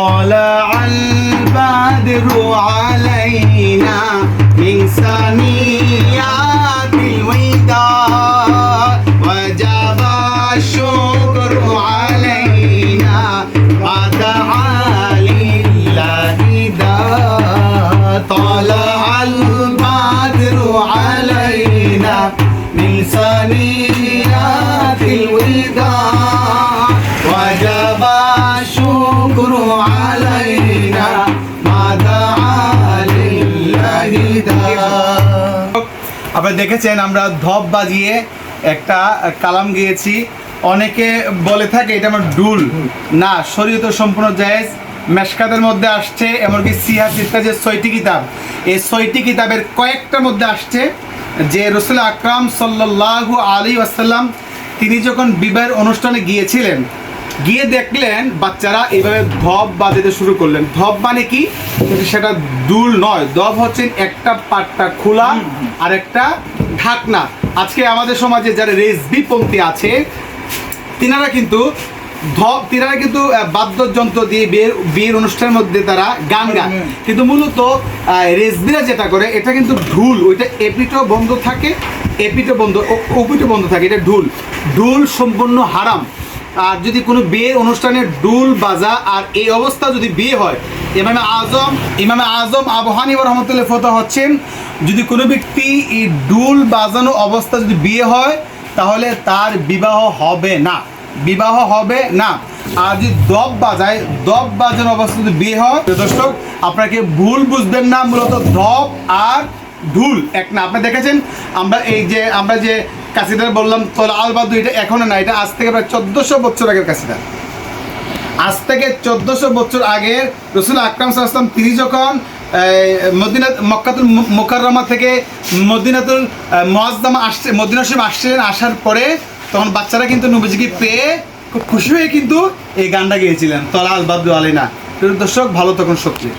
طلع البدر علينا من ثنيات الوداع وجب الشكر علينا ودعا لله دا. طلع البدر علينا من ثنيات আপনারা দেখেছেন আমরা ধপ বাজিয়ে একটা কালাম গিয়েছি। অনেকে বলে থাকে এটা আমার ডুল। না, শরীয়ত সম্পূর্ণ জায়েজ। মেশকাতের মধ্যে আসছে, এমনকি সিহা সিত্তা যে ছয়টি কিতাব, এই ছয়টি কিতাবের কয়েকটার মধ্যে আসছে যে রসুল আকরাম সাল্লাল্লাহু আলী আসাল্লাম তিনি যখন বিবাহের অনুষ্ঠানে গিয়েছিলেন গিয়ে দেখলেন বাচ্চারা এইভাবে ধপ বাজাতে শুরু করলেন। ধপ মানে কি? সেটা দুল নয়। ধপ হচ্ছে একটা পাট্টা খোলা আর একটা ঢাকনা। আজকে আমাদের সমাজে যারা রেসবি পন্থী আছে তিনারা কিন্তু ধপ তিনারা কিন্তু বাদ্যযন্ত্র দিয়ে বিয়ের বিয়ের অনুষ্ঠানের মধ্যে তারা গান গান কিন্তু মূলত রেসবিরা যেটা করে এটা কিন্তু ঢুল। ওইটা এপিটো বন্ধ থাকে এপিটো বন্ধ ওপিটো বন্ধ থাকে। এটা ঢুল। ঢুল সম্পূর্ণ হারাম। আর যদি কোনো বিয়ের অনুষ্ঠানে ডুল বাজা আর এই অবস্থা যদি বিয়ে হয়, ইমামে আজম ইমামে আজম আবহানি রহমতুল্লাহ ফতো হচ্ছেন, যদি কোনো ব্যক্তি এই ডুল বাজানো অবস্থা যদি বিয়ে হয়, তাহলে তার বিবাহ হবে না। বিবাহ হবে না। আর যদি দব বাজায়, দব বাজানো অবস্থা যদি বিয়ে হয় দর্শক, আপনাকে ভুল বুঝবেন না, মূলত দব আর ঢুল এক না, আপনি দেখেছেন, আমরা এই যে, আমরা যে কাশিটা বললাম তোলা আলবাদু এটা এখনও না এটা আজ থেকে প্রায় চোদ্দোশো বছর আগের কাশিটা আজ থেকে চোদ্দোশো বছর আগে রসুল আকরাম সাল্লাম তিনি যখন মদিনা মক্কাতুল মুকাররমা থেকে মদিনাতুল মোয়াজ্জামা আসছে, মদিনা শরীফ আসছিলেন আসার পরে তখন বাচ্চারা কিন্তু নবীজিকে পেয়ে খুব খুশি হয়ে কিন্তু এই গানটা গেয়েছিলেন তলা আল বাদু আলিনা দর্শক, ভালো তখন শক্তি।